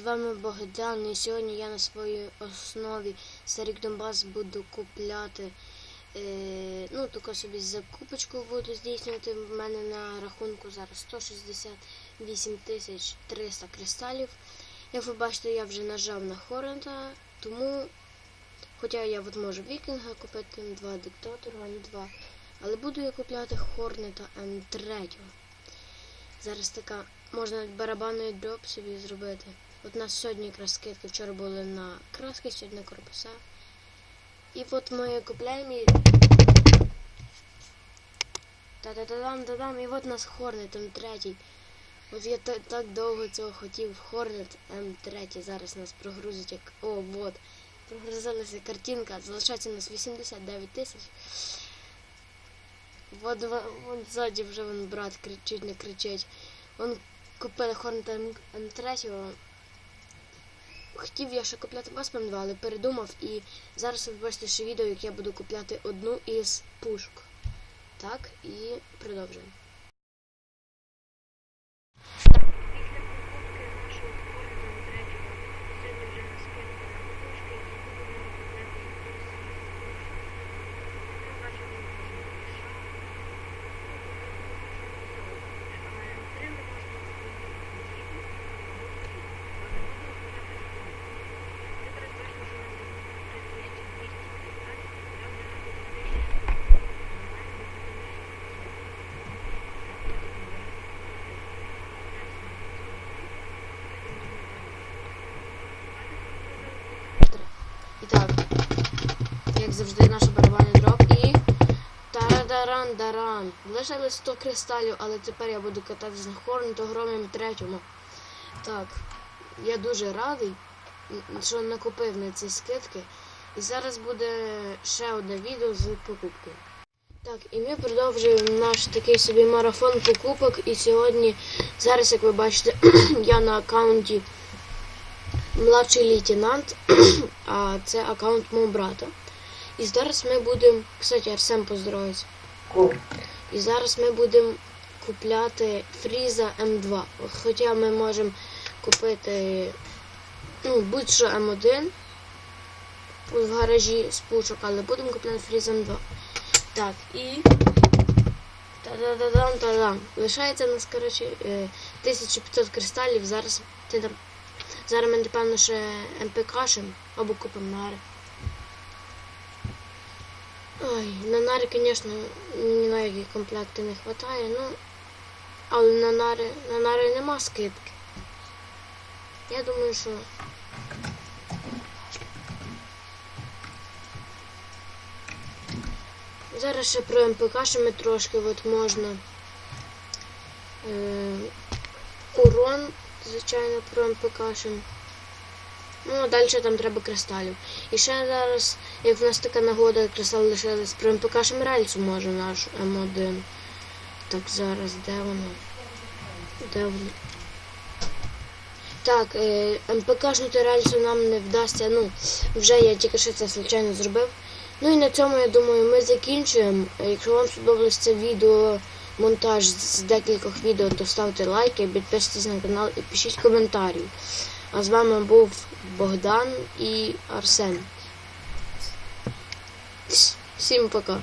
вами Богдан і сьогодні я на своїй основі Старик Донбас буду купляти. Е, ну, таку собі закупочку буду здійснювати. В мене на рахунку зараз 168 тисяч 300 кристалів. Як ви бачите, я вже нажав на Хорента, тому, хоча я от можу Вікінга купити, два диктатора, а не два. Але буду я купляти Хорнета М3. Зараз така можна навіть барабанний дроп собі зробити. От у нас сьогодні якраз скидки вчора були на краски, сьогодні на корпуса. І от ми купляємо і... Та-та-та-дам, та-дам, і от у нас Хорнет М3. От я так, довго цього хотів. Хорнет М3 зараз нас прогрузить як. О, от. Прогрузилася картинка. Залишається у нас 89 тисяч. Вот, вон ззаді вже вон брат кричить, не кричить. Он купили Хорнета М3. Хотів я ще купляти Васпам 2, але передумав і зараз ви бачите ще відео, як я буду купляти одну із пушок. Так, і продовжуємо. І так, як завжди, наш барабанний дроп і. Тарадаран даран. Лишили 100 кристалів, але тепер я буду кататися на хорнету громом третьому. Так, я дуже радий, що накупив на ці скидки. І зараз буде ще одне відео з покупкою. Так, і ми продовжуємо наш такий собі марафон покупок. І сьогодні, зараз, як ви бачите, я на аккаунті младший лейтенант, а це аккаунт мого брата. І зараз ми будемо, кстати, Арсен поздоровиться. І зараз ми будемо купляти Фріза М2. Хоча ми можемо купити ну, будь-що М1 в гаражі з пушок, але будемо купляти Фріза М2. Так, і. Та-да-да-дам, та-дам. Лишається у нас, коротше, е, 1500 кристалів. Зараз ти там. Зараз ми, напевно, ще МПКшим або купимо нари. Ой, на нари, звісно, ні на які комплекти не вистачає, ну. Але на нари, на нари нема скидки. Я думаю, що. Зараз ще про МПКшими трошки от можна. Е, урон, звичайно, про МПКшим. Ну, а далі там треба кристалів. І ще зараз, як в нас така нагода, кристал лишились про МПКшим рельсу може наш М1. Так, зараз, де воно? Де воно? Так, е, МПКшнути рельсу нам не вдасться. Ну, вже я тільки що це случайно зробив. Ну і на цьому, я думаю, ми закінчуємо. Якщо вам сподобалось це відео, монтаж з декількох відео, то ставте лайки, підписуйтесь на канал і пишіть коментарі. А з вами був Богдан і Арсен. Всім пока.